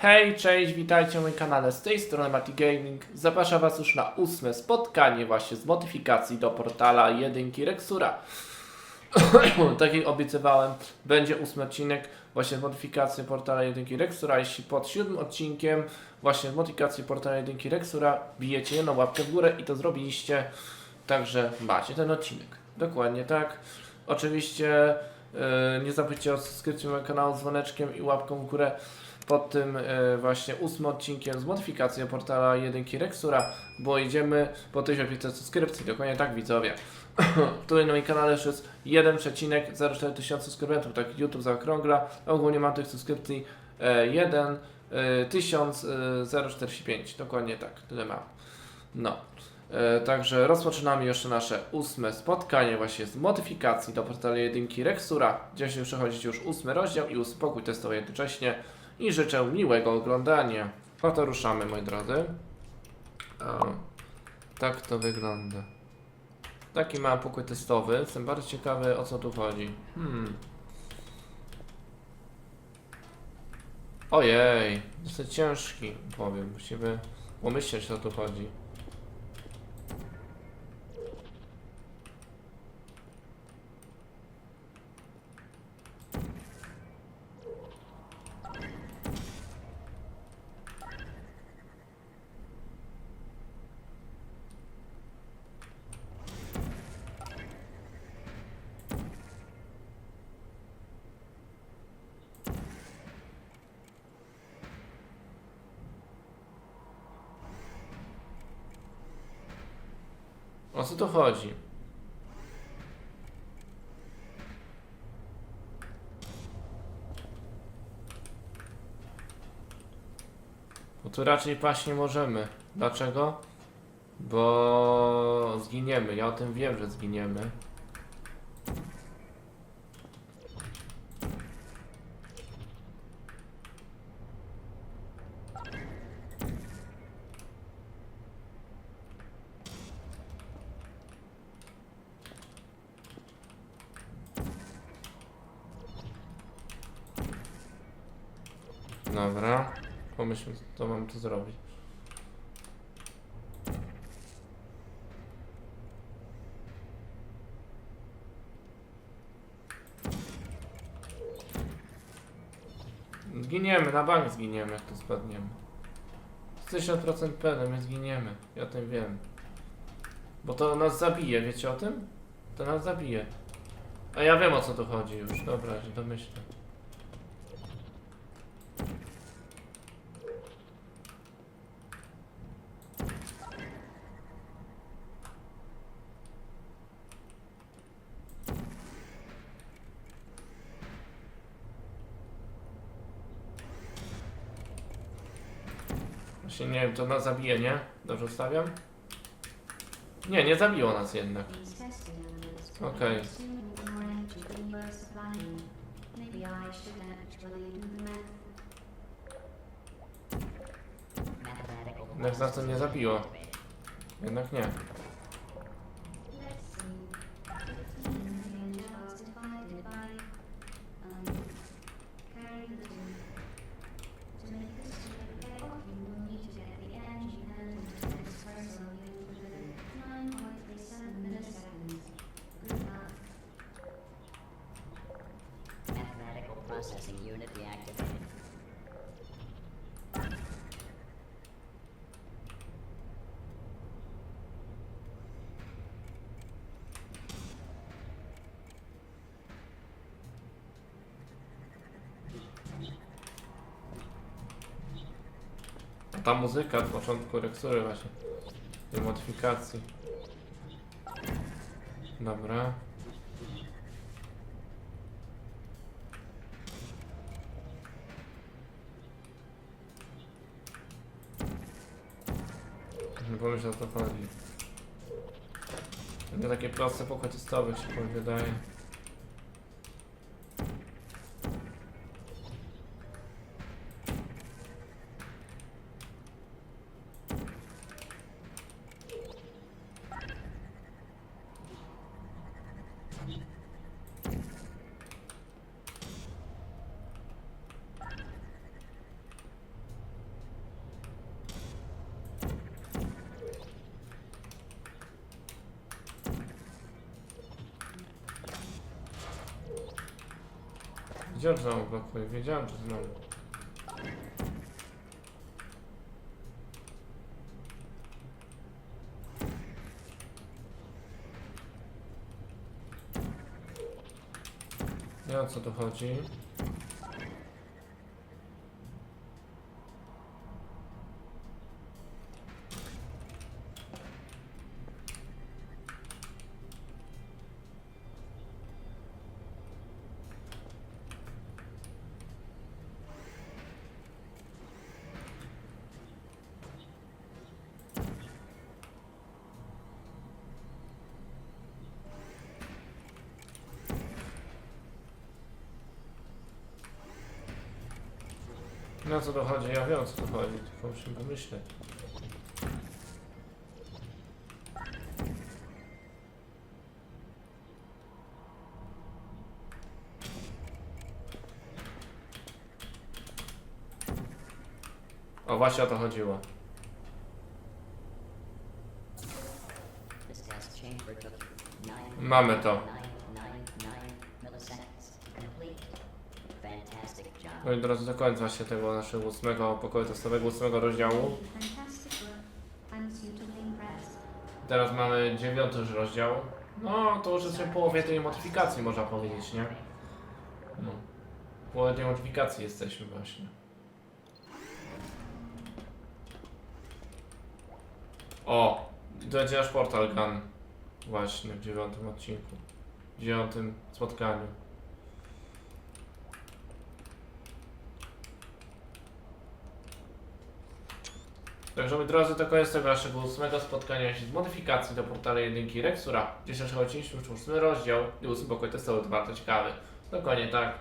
Hej, cześć, witajcie na moim kanale. Z tej strony Mati Gaming. Zapraszam Was już na ósme spotkanie właśnie z modyfikacji do portala jedynki Rexura. tak jak obiecywałem, będzie ósmy odcinek właśnie z modyfikacji portala jedynki Rexura. Jeśli pod siódmym odcinkiem właśnie z modyfikacji portala jedynki Rexura bijecie jedną łapkę w górę i to zrobiliście, także macie ten odcinek. Dokładnie tak. Oczywiście yy, nie zapomnijcie o subskrypcji mojego kanału z dzwoneczkiem i łapką w górę pod tym e, właśnie ósmym odcinkiem z modyfikacją portala jedynki Rexura, bo idziemy po 1500 subskrypcji, dokładnie tak widzowie. Tutaj na moim kanale już jest 1,04 tysiąca subskrybentów, tak YouTube zaokrągla. Ogólnie mam tych subskrypcji e, 1 e, 1045, dokładnie tak, tyle mam. No. E, Także rozpoczynamy jeszcze nasze ósme spotkanie właśnie z modyfikacji do portalu jedynki Rexura. Dzisiaj przechodzić już ósmy rozdział i uspokój testowy jednocześnie i życzę miłego oglądania. Oto ruszamy, moi drodzy. O, tak to wygląda. Taki mam pokój testowy. Jestem bardzo ciekawy, o co tu chodzi. Hmm. Ojej, dosyć ciężki, powiem. Musimy pomyśleć, o co tu chodzi. O co tu chodzi? Bo tu raczej paść nie możemy. Dlaczego? Bo zginiemy. Ja o tym wiem, że zginiemy. Dobra. Pomyślmy, co mam tu zrobić. Zginiemy, na bank zginiemy, jak tu spadniemy. Z 1000% pewny, my zginiemy. Ja o tym wiem. Bo to nas zabije, wiecie o tym? To nas zabije. A ja wiem o co tu chodzi już, dobra, się domyślę. Nie wiem, to nas zabije, nie? Dobrze ustawiam? Nie, nie zabiło nas jednak. Okay. Jednak nas to nie zabiło. Jednak nie. Ta muzyka od początku reksury właśnie. Tej modyfikacji. Dobra. Pomyśl o co chodzi. To takie proste pokój testowy się wydaje. Gdzie on znowu blokuje? Wiedziałem, że znowu. Nie o co tu chodzi. O co tu chodzi, ja wiem o co tu chodzi, tylko musimy pomyśleć. O, właśnie o to chodziło. Mamy to. Job. Moi drodzy, do końca się tego naszego ósmego pokoju testowego, ósmego rozdziału. Teraz mamy dziewiąty już rozdział. No, to już jest w połowie tej modyfikacji, można powiedzieć, nie? No. W połowie tej modyfikacji jesteśmy właśnie. O! i To będzie nasz portal gun. Właśnie, w dziewiątym odcinku. W dziewiątym spotkaniu. Także moi drodzy, to koniec tego naszego ósmego spotkania się z modyfikacji do portalu jedynki Rexura. Dzisiejszy odcinek już ósmy rozdział i ósmy pokój testowy to bardzo ciekawy. Dokładnie tak.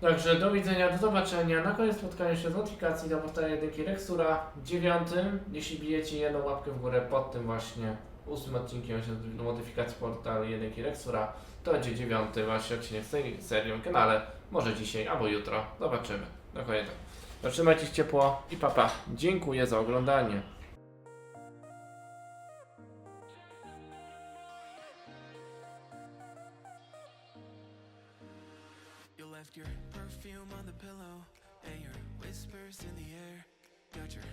Także do widzenia, do zobaczenia. Na koniec spotkania się z modyfikacji do portalu jedynki Rexura. Dziewiątym, jeśli bijecie jedną łapkę w górę pod tym właśnie ósmym odcinkiem do modyfikacji portalu jedynki Rexura, to będzie dziewiąty właśnie odcinek z tej serii na kanale. Może dzisiaj albo jutro. Zobaczymy. Dokładnie tak. Trzymajcie się ciepło i papa. Dziękuję za oglądanie. Your perfume on the pillow and your whispers in the air. Got your